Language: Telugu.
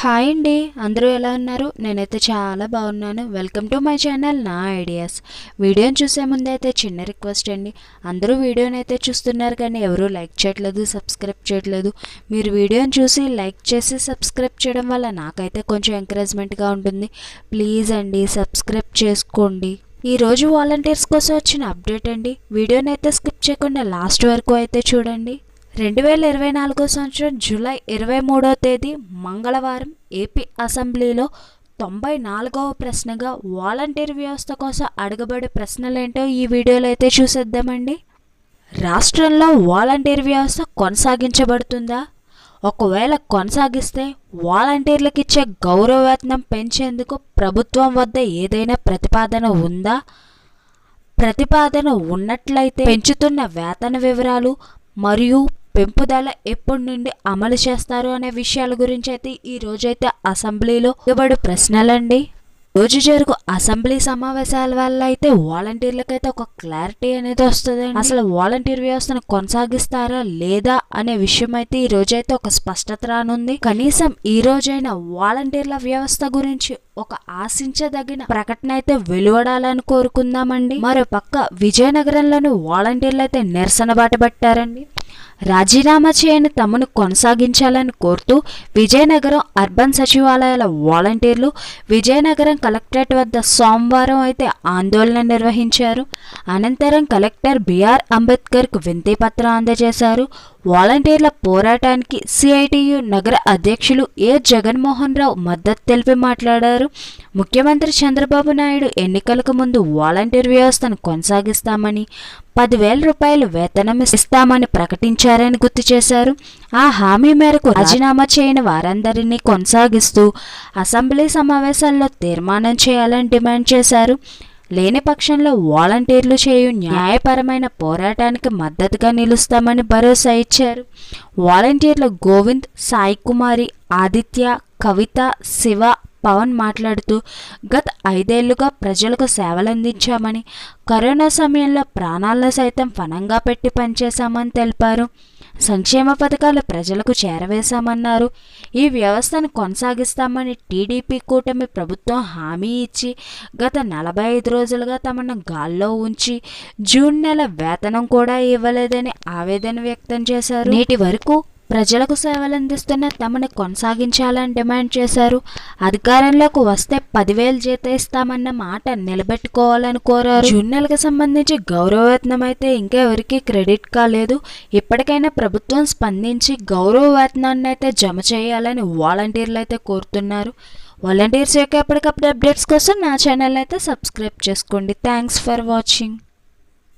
హాయ్ అండి అందరూ ఎలా ఉన్నారు? నేనైతే చాలా బాగున్నాను. వెల్కమ్ టు మై ఛానల్ నా ఐడియాస్ వీడియోని చూసే ముందైతే అయితే చిన్న రిక్వెస్ట్ అండి. అందరూ వీడియోని అయితే చూస్తున్నారు కానీ ఎవరూ లైక్ చేయట్లేదు సబ్స్క్రైబ్ చేయట్లేదు. మీరు వీడియోని చూసి లైక్ చేసి సబ్స్క్రైబ్ చేయడం వల్ల నాకైతే కొంచెం ఎంకరేజ్మెంట్గా ఉంటుంది. ప్లీజ్ అండి సబ్స్క్రైబ్ చేసుకోండి. ఈరోజు వాలంటీర్స్ కోసం వచ్చిన అప్డేట్ అండి. వీడియోని అయితే స్కిప్ చేయకుండా లాస్ట్ వరకు అయితే చూడండి. రెండు వేల ఇరవై నాలుగో సంవత్సరం జూలై ఇరవై మూడో తేదీ మంగళవారం ఏపీ అసెంబ్లీలో తొంభై నాలుగవ ప్రశ్నగా వాలంటీర్ వ్యవస్థ కోసం అడగబడే ప్రశ్నలేంటో ఈ వీడియోలో అయితే చూసేద్దామండి. రాష్ట్రంలో వాలంటీర్ వ్యవస్థ కొనసాగించబడుతుందా? ఒకవేళ కొనసాగిస్తే వాలంటీర్లకు ఇచ్చే గౌరవవేతనం పెంచేందుకు ప్రభుత్వం వద్ద ఏదైనా ప్రతిపాదన ఉందా? ప్రతిపాదన ఉన్నట్లయితే పెంచుతున్న వేతన వివరాలు మరియు పెంపుదల ఎప్పటి నుండి అమలు చేస్తారు అనే విషయాల గురించి అయితే ఈ రోజైతే అసెంబ్లీలో ఇవ్వబడి ప్రశ్నలండి. రోజు జరుగు అసెంబ్లీ సమావేశాల వల్ల అయితే వాలంటీర్లకైతే ఒక క్లారిటీ అనేది వస్తుంది అసలు వాలంటీర్ వ్యవస్థను కొనసాగిస్తారా లేదా అనే విషయం అయితే ఈ రోజైతే ఒక స్పష్టత రానుంది. కనీసం ఈ రోజైనా వాలంటీర్ల వ్యవస్థ గురించి ఒక ఆశించదగిన ప్రకటన అయితే వెలువడాలని కోరుకుందామండి. మరో పక్క విజయనగరంలోని వాలంటీర్లు అయితే నిరసన బాట పట్టారండి. రాజీనామా చేయని తమను కొనసాగించాలని కోరుతూ విజయనగరం అర్బన్ సచివాలయాల వాలంటీర్లు విజయనగరం కలెక్టరేట్ వద్ద సోమవారం అయితే ఆందోళన నిర్వహించారు. అనంతరం కలెక్టర్ బిఆర్ అంబేద్కర్కు వింతి పత్రం అందజేశారు. వాలంటీర్ల పోరాటానికి సిఐటియు నగర అధ్యక్షులు ఏ జగన్మోహన్ రావు మద్దతు తెలిపి మాట్లాడారు. ముఖ్యమంత్రి చంద్రబాబు నాయుడు ఎన్నికలకు ముందు వాలంటీర్ వ్యవస్థను కొనసాగిస్తామని పదివేల రూపాయలు వేతనం ఇస్తామని ప్రకటించారని గుర్తు చేశారు. ఆ హామీ మేరకు రాజీనామా చేయని వారందరినీ కొనసాగిస్తూ అసెంబ్లీ సమావేశాల్లో తీర్మానం చేయాలని డిమాండ్ చేశారు. లేని పక్షంలో వాలంటీర్లు చేయు న్యాయపరమైన పోరాటానికి మద్దతుగా నిలుస్తామని భరోసా ఇచ్చారు. వాలంటీర్లు గోవింద్ సాయి కుమారి ఆదిత్య కవిత శివ పవన్ మాట్లాడుతూ గత ఐదేళ్ళుగా ప్రజలకు సేవలందించామని కరోనా సమయంలో ప్రాణాలను సైతం ఫణంగా పెట్టి పనిచేశామని తెలిపారు. సంక్షేమ పథకాలు ప్రజలకు చేరవేశామన్నారు. ఈ వ్యవస్థను కొనసాగిస్తామని టీడీపీ కూటమి ప్రభుత్వం హామీ ఇచ్చి గత నలభై ఐదు రోజులుగా తమను గాల్లో ఉంచి జూన్ నెల వేతనం కూడా ఇవ్వలేదని ఆవేదన వ్యక్తం చేశారు. నేటి వరకు ప్రజలకు సేవలందిస్తున్న తమను కొనసాగించాలని డిమాండ్ చేశారు. అధికారంలోకి వస్తే పదివేలు జీత ఇస్తామన్న మాట నిలబెట్టుకోవాలని కోరారు. జూన్ సంబంధించి గౌరవవేతనం అయితే ఇంకెవరికి క్రెడిట్ కాలేదు. ఇప్పటికైనా ప్రభుత్వం స్పందించి గౌరవ వేతనాన్ని అయితే జమ చేయాలని వాలంటీర్లు అయితే కోరుతున్నారు. వాలంటీర్స్ యొక్క ఎప్పటికప్పుడు అప్డేట్స్ కోసం నా ఛానల్ అయితే సబ్స్క్రైబ్ చేసుకోండి. Thanks for watching.